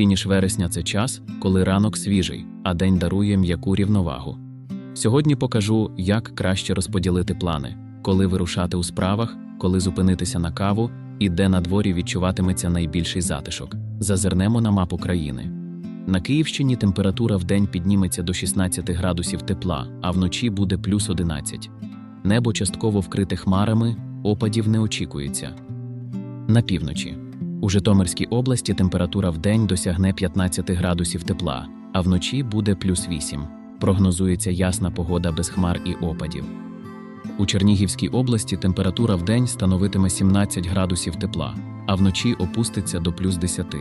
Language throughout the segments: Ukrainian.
Фініш вересня це час, коли ранок свіжий, а день дарує м'яку рівновагу. Сьогодні покажу, як краще розподілити плани, коли вирушати у справах, коли зупинитися на каву і де на дворі відчуватиметься найбільший затишок. Зазирнемо на мапу країни. На Київщині температура в день підніметься до 16 градусів тепла, а вночі буде плюс 11. Небо частково вкрите хмарами, опадів не очікується. На півночі. У Житомирській області температура в день досягне 15 градусів тепла, а вночі буде плюс 8. Прогнозується ясна погода без хмар і опадів. У Чернігівській області температура в день становитиме 17 градусів тепла, а вночі опуститься до плюс 10.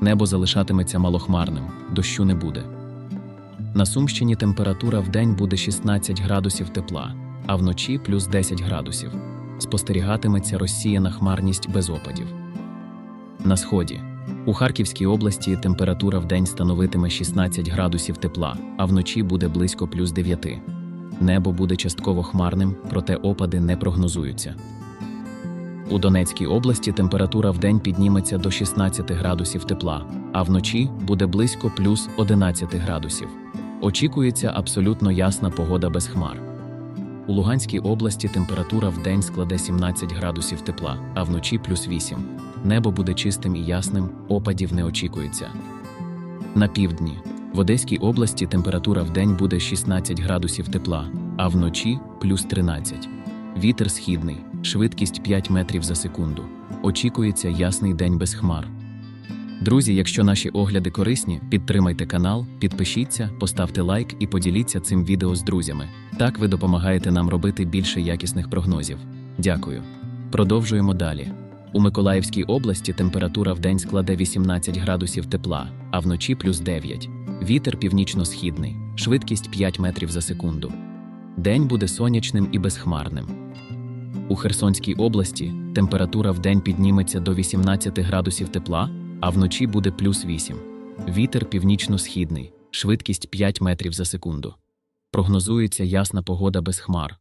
Небо залишатиметься малохмарним, дощу не буде. На Сумщині температура в день буде 16 градусів тепла, а вночі плюс 10 градусів. Спостерігатиметься розсіяна хмарність без опадів. На сході. У Харківській області температура в день становитиме 16 градусів тепла, а вночі буде близько плюс 9. Небо буде частково хмарним, проте опади не прогнозуються. У Донецькій області температура в день підніметься до 16 градусів тепла, а вночі буде близько плюс 11 градусів. Очікується абсолютно ясна погода без хмар. У Луганській області температура в день складе 17 градусів тепла, а вночі плюс 8. Небо буде чистим і ясним, опадів не очікується. На півдні. В Одеській області температура в день буде 16 градусів тепла, а вночі плюс 13. Вітер східний, швидкість 5 метрів за секунду. Очікується ясний день без хмар. Друзі, якщо наші огляди корисні, підтримайте канал, підпишіться, поставте лайк і поділіться цим відео з друзями. Так ви допомагаєте нам робити більше якісних прогнозів. Дякую. Продовжуємо далі. У Миколаївській області температура в день складе 18 градусів тепла, а вночі плюс 9. Вітер північно-східний, швидкість 5 метрів за секунду. День буде сонячним і безхмарним. У Херсонській області температура в день підніметься до 18 градусів тепла, а вночі буде плюс 8. Вітер північно-східний, швидкість 5 метрів за секунду. Прогнозується ясна погода без хмар.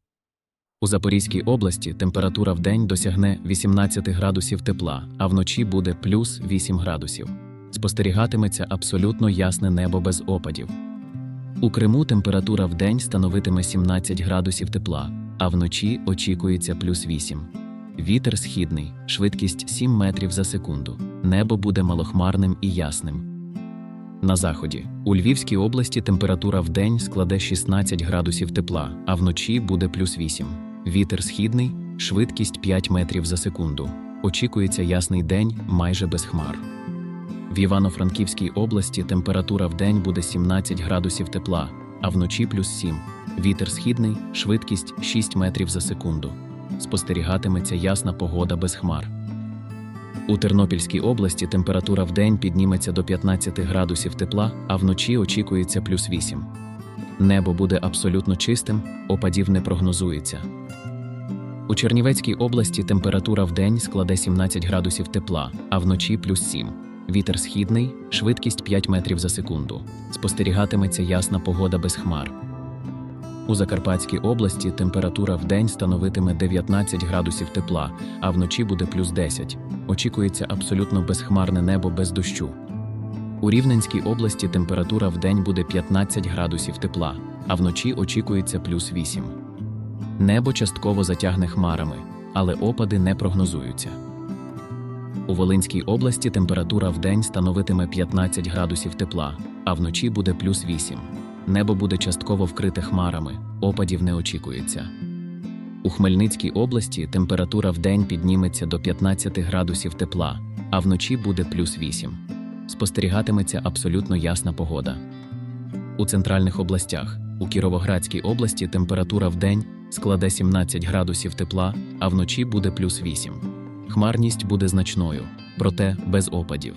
У Запорізькій області температура в день досягне 18 градусів тепла, а вночі буде плюс 8 градусів. Спостерігатиметься абсолютно ясне небо без опадів. У Криму температура в день становитиме 17 градусів тепла, а вночі очікується плюс 8. Вітер східний, швидкість 7 метрів за секунду. Небо буде малохмарним і ясним. На заході. У Львівській області температура в день складе 16 градусів тепла, а вночі буде плюс 8. Вітер східний, швидкість 5 метрів за секунду. Очікується ясний день майже без хмар. В Івано-Франківській області температура в день буде 17 градусів тепла, а вночі плюс 7. Вітер східний, швидкість 6 метрів за секунду. Спостерігатиметься ясна погода без хмар. У Тернопільській області температура в день підніметься до 15 градусів тепла, а вночі очікується плюс 8. Небо буде абсолютно чистим, опадів не прогнозується. У Чернівецькій області температура в день складе 17 градусів тепла, а вночі плюс 7. Вітер східний, швидкість 5 метрів за секунду. Спостерігатиметься ясна погода без хмар. У Закарпатській області температура в день становитиме 19 градусів тепла, а вночі буде плюс 10. Очікується абсолютно безхмарне небо без дощу. У Рівненській області температура в день буде 15 градусів тепла, а вночі очікується плюс 8. Небо частково затягне хмарами, але опади не прогнозуються. У Волинській області температура в день становитиме 15 градусів тепла, а вночі буде плюс 8. Небо буде частково вкрите хмарами, опадів не очікується. У Хмельницькій області температура в день підніметься до 15 градусів тепла, а вночі буде плюс 8. Спостерігатиметься абсолютно ясна погода. У центральних областях у Кіровоградській області температура в день складе 17 градусів тепла, а вночі буде плюс 8. Хмарність буде значною, проте без опадів.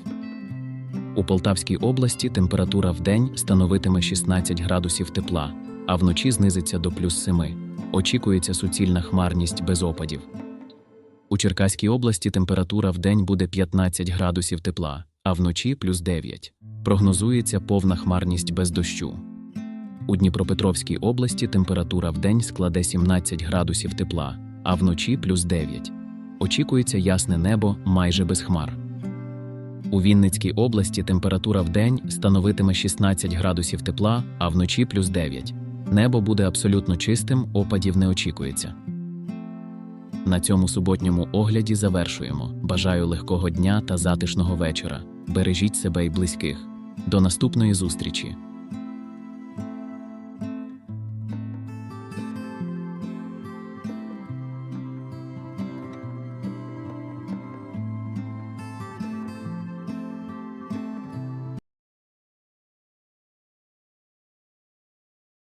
У Полтавській області температура в день становитиме 16 градусів тепла, а вночі знизиться до плюс 7. Очікується суцільна хмарність без опадів. У Черкаській області температура в день буде 15 градусів тепла, а вночі плюс 9. Прогнозується повна хмарність без дощу. У Дніпропетровській області температура в день складе 17 градусів тепла, а вночі плюс 9. Очікується ясне небо майже без хмар. У Вінницькій області температура вдень становитиме 16 градусів тепла, а вночі плюс 9. Небо буде абсолютно чистим, опадів не очікується. На цьому суботньому огляді завершуємо. Бажаю легкого дня та затишного вечора. Бережіть себе і близьких. До наступної зустрічі!